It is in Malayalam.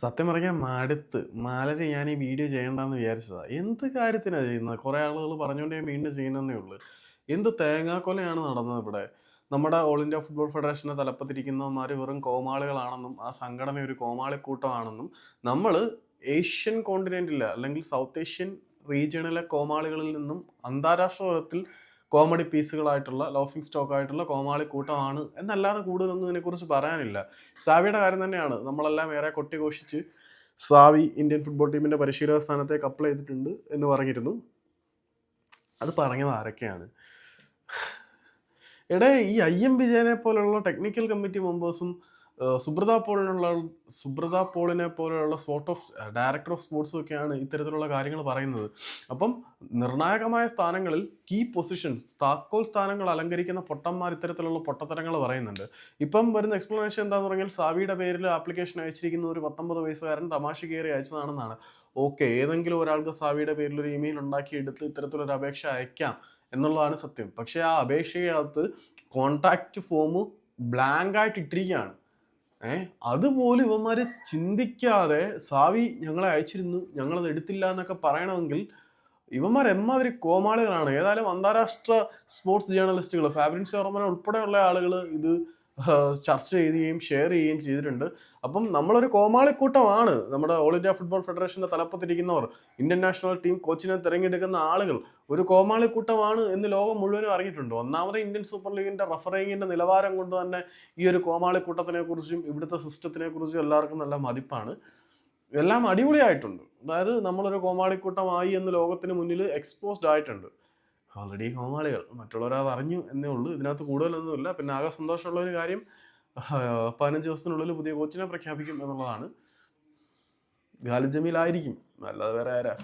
സത്യം പറഞ്ഞാൽ മടുത്ത്. മാലര് ഞാൻ ഈ വീഡിയോ ചെയ്യണ്ടെന്ന് വിചാരിച്ചതാ. എന്ത് കാര്യത്തിനാണ് ചെയ്യുന്നത് കുറേ ആളുകൾ പറഞ്ഞുകൊണ്ട് ഞാൻ വീണ്ടും ചെയ്യുന്നതേ ഉള്ളൂ. എന്ത് തേങ്ങാക്കൊലയാണ് നടന്നത് ഇവിടെ? നമ്മുടെ ഓൾ ഇന്ത്യ ഫുട്ബോൾ ഫെഡറേഷനെ തലപ്പത്തിരിക്കുന്നവന്മാർ വെറും കോമാളികളാണെന്നും ആ സംഘടന ഒരു കോമാളിക്കൂട്ടമാണെന്നും നമ്മൾ ഏഷ്യൻ കോണ്ടിനെന്റിലെ അല്ലെങ്കിൽ സൗത്ത് ഏഷ്യൻ റീജിയണിലെ കോമാളികളിൽ നിന്നും അന്താരാഷ്ട്ര തലത്തിൽ കോമഡി പീസുകളായിട്ടുള്ള ലോഫിംഗ് സ്റ്റോക്ക് ആയിട്ടുള്ള കോമാളി കൂട്ടമാണ് എന്നല്ലാതെ കൂടുതലൊന്നും ഇതിനെക്കുറിച്ച് പറയാനില്ല. സാവിയുടെ കാര്യം തന്നെയാണ്. നമ്മളെല്ലാം ഏറെ കൊട്ടിഘോഷിച്ച് സാവി ഇന്ത്യൻ ഫുട്ബോൾ ടീമിന്റെ പരിശീലക സ്ഥാനത്തെ അപ്ലൈ ചെയ്തിട്ടുണ്ട് എന്ന് പറഞ്ഞിരുന്നു. അത് പറഞ്ഞത് ആരൊക്കെയാണ്? എടേ ഈ ഐ എം വിജയനെ പോലുള്ള ടെക്നിക്കൽ കമ്മിറ്റി മെമ്പേഴ്സും സുബ്രത പോളിനുള്ള സുബ്രത പോളിനെ പോലെയുള്ള sport of director of sports ഒക്കെയാണ് ഇത്തരത്തിലുള്ള കാര്യങ്ങൾ പറയുന്നത്. അപ്പം നിർണായകമായ സ്ഥാനങ്ങളിൽ കീ പൊസിഷൻ താക്കോൽ സ്ഥാനങ്ങൾ അലങ്കരിക്കുന്ന പൊട്ടന്മാർ ഇത്തരത്തിലുള്ള പൊട്ടത്തരങ്ങൾ പറയുന്നുണ്ട്. ഇപ്പം വരുന്ന എക്സ്പ്ലനേഷൻ എന്താന്ന് പറഞ്ഞാൽ സാവിയുടെ പേരിൽ ആപ്ലിക്കേഷൻ അയച്ചിരിക്കുന്ന ഒരു പത്തൊമ്പത് വയസ്സുകാരൻ തമാശ കയറി അയച്ചതാണെന്നാണ്. ഓക്കെ ഏതെങ്കിലും ഒരാൾക്ക് സാവിയുടെ പേരിൽ ഒരു ഇമെയിൽ ഉണ്ടാക്കി എടുത്ത് ഇത്തരത്തിലൊരു അപേക്ഷ അയക്കാം എന്നുള്ളതാണ് സത്യം. പക്ഷേ ആ അപേക്ഷയ്ക്കകത്ത് കോൺടാക്റ്റ് ഫോം ബ്ലാങ്ക് ആയിട്ട് ഇട്ടിരിക്കുകയാണ് ഏ? അതുപോലും ഇവന്മാര് ചിന്തിക്കാതെ സാവി ഞങ്ങളെ അയച്ചിരുന്നു ഞങ്ങളത് എടുത്തില്ല എന്നൊക്കെ പറയണമെങ്കിൽ ഇവന്മാർ എമ്മാതിരി കോമാളികളാണ്. ഏതായാലും അന്താരാഷ്ട്ര സ്പോർട്സ് ജേർണലിസ്റ്റുകൾ ഫാബ്രിൻസ് ഓർമ്മന ഉൾപ്പെടെയുള്ള ആളുകൾ ഇത് ചർച്ച ചെയ്യുകയും ഷെയർ ചെയ്യുകയും ചെയ്തിട്ടുണ്ട്. അപ്പം നമ്മളൊരു കോമാളിക്കൂട്ടമാണ്. നമ്മുടെ ഓൾ ഇന്ത്യ ഫുട്ബോൾ ഫെഡറേഷന്റെ തലപ്പത്തിരിക്കുന്നവർ ഇന്ത്യൻ നാഷണൽ ടീം കോച്ചിനെ തിരഞ്ഞെടുക്കുന്ന ആളുകൾ ഒരു കോമാളിക്കൂട്ടമാണ് എന്ന് ലോകം മുഴുവനും അറിഞ്ഞിട്ടുണ്ട്. ഒന്നാമത് ഇന്ത്യൻ സൂപ്പർ ലീഗിന്റെ റഫറിങ്ങിന്റെ നിലവാരം കൊണ്ട് തന്നെ ഈ ഒരു കോമാളിക്കൂട്ടത്തിനെ കുറിച്ചും ഇവിടുത്തെ സിസ്റ്റത്തിനെ കുറിച്ചും എല്ലാവർക്കും നല്ല മതിപ്പാണ്. എല്ലാം അടിപൊളിയായിട്ടുണ്ട്. അതായത് നമ്മളൊരു കോമാളിക്കൂട്ടമായി എന്ന് ലോകത്തിന് മുന്നിൽ എക്സ്പോസ്ഡ് ആയിട്ടുണ്ട്. ഓൾറെഡി കോമാളികൾ മറ്റുള്ളവർ അത് അറിഞ്ഞു എന്നേ ഉള്ളൂ. ഇതിനകത്ത് കൂടുതലൊന്നുമില്ല. പിന്നെ ആകെ സന്തോഷമുള്ള ഒരു കാര്യം പതിനഞ്ച് ദിവസത്തിനുള്ളിൽ പുതിയ കോച്ചിനെ പ്രഖ്യാപിക്കും എന്നുള്ളതാണ്. ആയിരിക്കും. അല്ലാതെ വേറെ ആരാ?